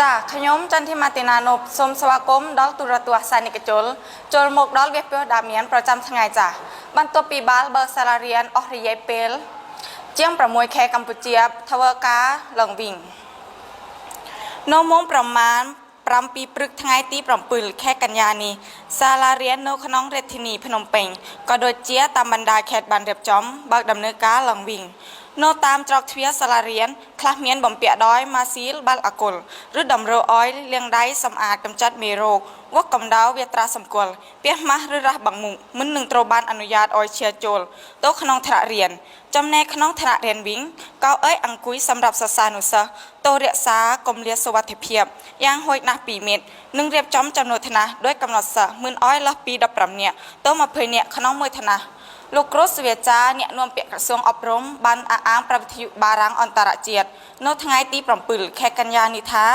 ចាខ្ញុំចន្ទធីម៉ាទីណានុបសូមស្វាគមន៍ដល់ទូរទស្សន៍សានិកជនចូលមកដល់វាពោះដាមៀនប្រចាំថ្ងៃចាបន្ទាប់ពីបាល់បើកសាលារៀនអស់រយៈពេលជាង6ខែកម្ពុជាធ្វើការឡើងវិញនៅម៉ោងប្រមាណ7ព្រឹកថ្ងៃទី7ខែកញ្ញានេះសាលារៀននៅក្នុងរាជធានីភ្នំពេញក៏ដូចជាតាមបណ្ដាខេត្តបានរៀបចំបើកដំណើរការឡើងវិញ នៅតាមច្រកទ្វារសាលារៀនខ្លះមានបំពាក់ដោយម៉ាស៊ីលបាល់អាគុលឬតម្រូវអុយលាងដៃសម្អាតកម្ចាត់មេរោគវឹកកម្ដៅវាត្រាសម្គាល់ពះម៉ាស់ឬរះបាំងមុខមិននឹងត្រូវបានអនុញ្ញាតឲ្យឈាចូលទៅក្នុងថ្នាក់រៀនចំណែកក្នុងថ្នាក់រៀនវិញកៅអីអង្គុយសម្រាប់សិស្សានុសិស្សទៅរក្សាគម្លាតសុវត្ថិភាពយ៉ាងហួចណាស់2ម៉ែត្រនិងរៀបចំចំនួនថ្នាក់ដោយកំណត់សិស្សមិនឲ្យលើសពី15នាក់ទៅ20នាក់ក្នុងមួយថ្នាក់ លោកគ្រូសវាចារអ្នកនាំពាក្យក្រសួងអប់រំបានអះអាងប្រវិទ្យាបារាំងអន្តរជាតិនៅថ្ងៃទី7ខែកញ្ញានេះថា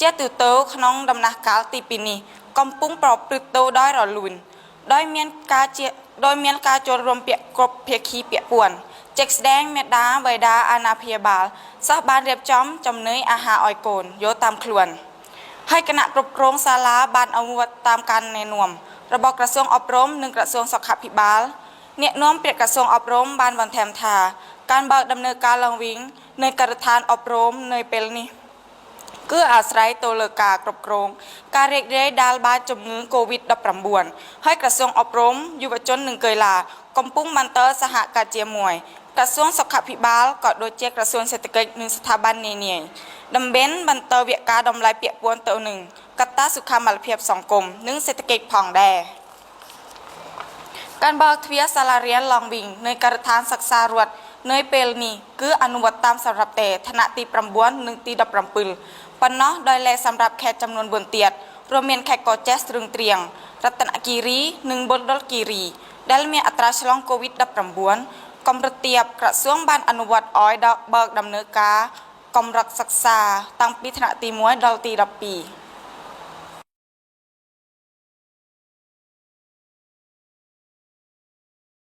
ជាទូទៅក្នុងដំណាក់កាលទី2នេះកំពុងប្រព្រឹត្តទៅដោយរលូនដោយមានការជាដោយមានការចូលរួមពាក្យគ្រប់ភាគីពាក់ព័ន្ធជាក់ស្ដែងមេដាបៃតាអាណាព្យាបាលសិស្សបានរៀបចំចំណីអាហារឲ្យកូនយកតាមខ្លួនហើយគណៈគ្រប់គ្រងសាលាបានអនុវត្តតាមការណែនាំរបស់ក្រសួងអប់រំនិងក្រសួងសុខាភិបាល អ្នកនាំពាក្យក្រសួងអប់រំបានបន្ថែមថា ការបើកដំណើរការឡើងវិញនៃការដ្ឋានអប់រំនៅពេលនេះគឺអាស្រ័យទៅលើការគ្រប់គ្រងការរីករាយដាលបាតជំងឺ Covid-19 ហើយក្រសួងអប់រំយុវជននិងកីឡាកំពុងបន្តសហការជាមួយក្រសួងសុខាភិបាលក៏ដូចជាក្រសួងសេដ្ឋកិច្ចនិងស្ថាប័ននានាដើម្បីបន្តវិក្ការតម្លៃពាក់ព័ន្ធទៅនឹងកត្តាសុខាមាលភាពសង្គមនិងសេដ្ឋកិច្ចផងដែរ ការបើកទ្វារសាលារៀនឡើងវិញនៃការដ្ឋានសិក្សារដ្ឋនៅពេលនេះគឺអនុវត្តតាមសម្រាប់តែឋានៈទី9និងទី17ប៉ុណ្ណោះដោយឡែកសម្រាប់ខេត្តចំនួន4ទៀតរួមមានខេត្តកោះចេះស្ទឹងត្រៀងរតនគិរីនិងបុណ្យគិរី ដែលមានអត្រាឆ្លង COVID-19 កម្រិតទាបក្រសួងបានអនុវត្តឲ្យដល់បើកដំណើរការកម្រិតសិក្សាតាំងពីថ្នាក់ទី1ដល់ទី12